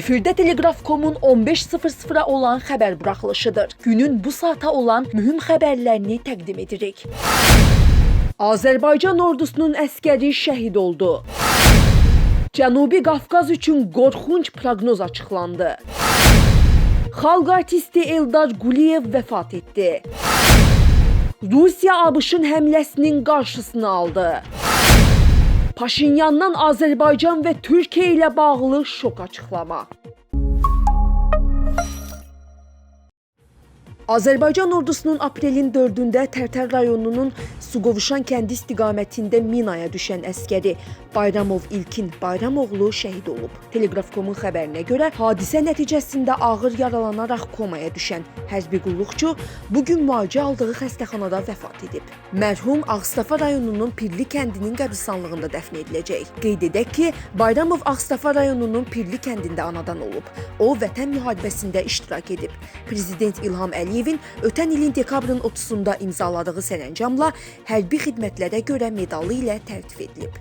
Efirdə Telegraf.com-un 15.00-a olan xəbər buraxılışıdır. Günün bu saata olan mühüm xəbərlərini təqdim edirik. Azərbaycan ordusunun əskəri şəhid oldu. Cənubi Qafqaz üçün qorxunc proqnoz açıqlandı. Xalq artisti Eldar Quliyev vəfat etdi. Rusiya ABŞ-ın həmləsinin qarşısını aldı. Paşinyandan Azərbaycan və Türkiyə ilə bağlı şok açıqlama. Azərbaycan ordusunun aprelin 4-də Tərtər rayonunun Suqovuşan kəndi istiqamətində minaya düşən əskəri Bayramov İlkin Bayramoğlu şəhid olub. Telegraf.com-un xəbərinə görə hadisə nəticəsində ağır yaralanaraq komaya düşən hərbi qulluqçu bu gün müalicə aldığı xəstəxanada vəfat edib. Mərhum Ağstafa rayonunun Pirli kəndinin qəbristanlığında dəfn ediləcək. Qeyd edək ki, Bayramov Ağstafa rayonunun Pirli kəndində anadan olub. O vətən müharibəsində iştirak edib. Prezident İlham Əliyevin ötən ilin dekabrın 30-da imzaladığı sərəncamla hərbi xidmətlərə görə medalı ilə təltif edilib.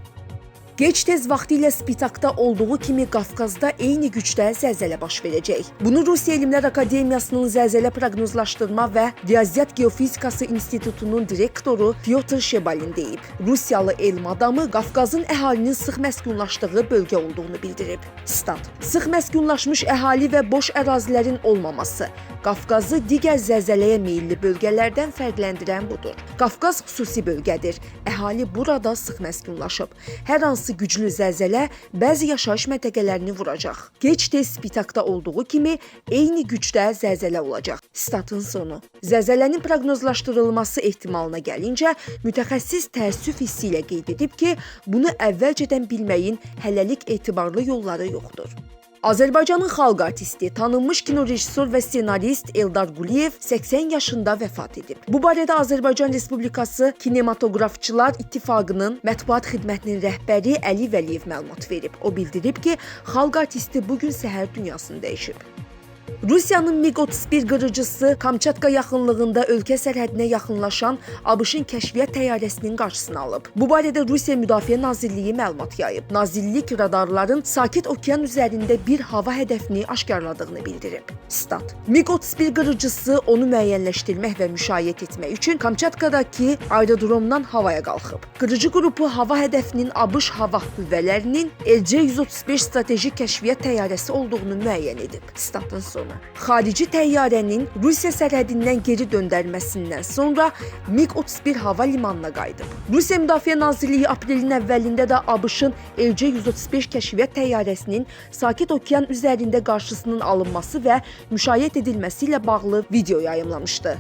Geç tez vaxtilə Spitakda olduğu kimi Qafqazda eyni gücdə zəlzələ baş verəcək. Bunu Rusiya Elmlər Akademiyasının zəlzələ proqnozlaşdırma və riyaziyyat geofizikası institutunun direktoru Fyodor Shebalin deyib. Rusiyalı elm adamı Qafqazın əhalinin sıx məskunlaşdığı bölgə olduğunu bildirib. Stat: Sıx məskunlaşmış əhali və boş ərazilərin olmaması Qafqazı digər zəlzələyə meylli bölgələrdən fərqləndirən budur. Qafqaz xüsusi bölgədir. Əhali burada sıx məskunlaşıb. Hər hansı güclü zəlzələ bəzi yaşayış məntəqələrini vuracaq. Gec tez Spitakda olduğu kimi eyni gücdə zəlzələ olacaq. Statın sonu. Zəlzələnin proqnozlaşdırılması ehtimalına gəlincə, mütəxəssis təəssüf hissi ilə qeyd edib ki, bunu əvvəlcədən bilməyin hələlik etibarlı yolları yoxdur. Azərbaycanın xalq artisti, tanınmış kino rejissor və ssenarist Eldar Quliyev 80 yaşında vəfat edib. Bu barədə Azərbaycan Respublikası Kinematografçılar İttifaqının mətbuat xidmətinin rəhbəri Əli Vəliyev məlumat verib. O bildirib ki, xalq artisti bu gün səhər dünyasını dəyişib. Rusiyanın MiG-31 qırıcısı Kamçatka yaxınlığında ölkə sərhədinə yaxınlaşan ABŞ-ın kəşfiyyat təyyarəsinin qarşısını alıb. Bu barədə Rusiya Müdafiə Nazirliyi məlumat yayıb. Nazirlik radarların Sakit Okean üzərində bir hava hədəfini aşkarladığını bildirib. Stat: MiG-31 qırıcısı onu müəyyənləşdirmək və müşayiət etmək üçün Kamçatkadakı aerodromdan havaya qalxıb. Qırıcı qrupu hava hədəfinin ABŞ hava qüvvələrinin LC-135 strateji kəşfiyyat təyyarəsi olduğunu müəyyən edib. Statın sonu. Xarici təyyarənin Rusiya sərhədindən geri döndərməsindən sonra MiG-31 hava limanına qayıdıb. Rusiya Müdafiə Nazirliyi aprelin əvvəlində də ABŞ-ın LC-135 kəşfiyyat təyyarəsinin Sakit Okean üzərində qarşısının alınması və müşayiət edilməsi ilə bağlı video yayımlamışdı.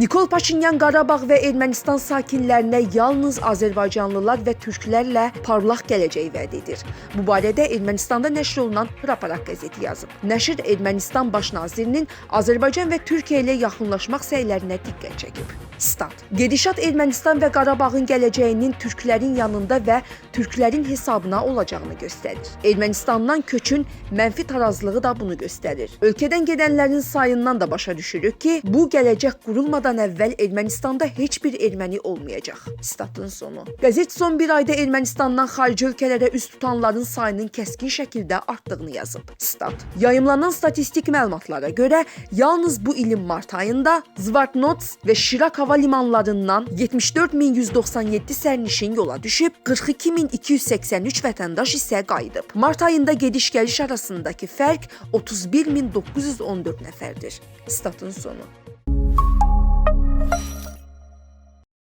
Nikol Paşinyan Qarabağ və Ermənistan sakinlərinə yalnız Azərbaycanlılar və türklərlə parlaq gələcək vəd edir. Bu barədə Ermənistanda nəşr olunan Hraparak qəzeti yazıb. Nəşr Ermənistan baş nazirinin Azərbaycan və Türkiyə ilə yaxınlaşmaq səylərinə diqqət çəkib. Stat. Gedişat Ermənistan və Qarabağın gələcəyinin türklərin yanında və türklərin hesabına olacağını göstərir. Ermənistandan köçün mənfi tarazlığı da bunu göstərir. Ölkədən gedənlərin sayından da başa düşürük ki, bu gələcək qurulmadan əvvəl Ermənistanda heç bir erməni olmayacaq. Statın sonu. Qəzet son bir ayda Ermənistandan xarici ölkələrə üz tutanların sayının kəskin şəkildə artdığını yazıb. Stat. Yayımlanan statistik məlumatlara görə yalnız bu ilin mart ayında Zvartnots və Şirak hava limanlarından 74197 sərnişin yola düşüb, 42283 vətəndaş isə qayıdıb. Mart ayında gediş-gəliş arasındakı fərq 31914 nəfərdir. Statın sonu.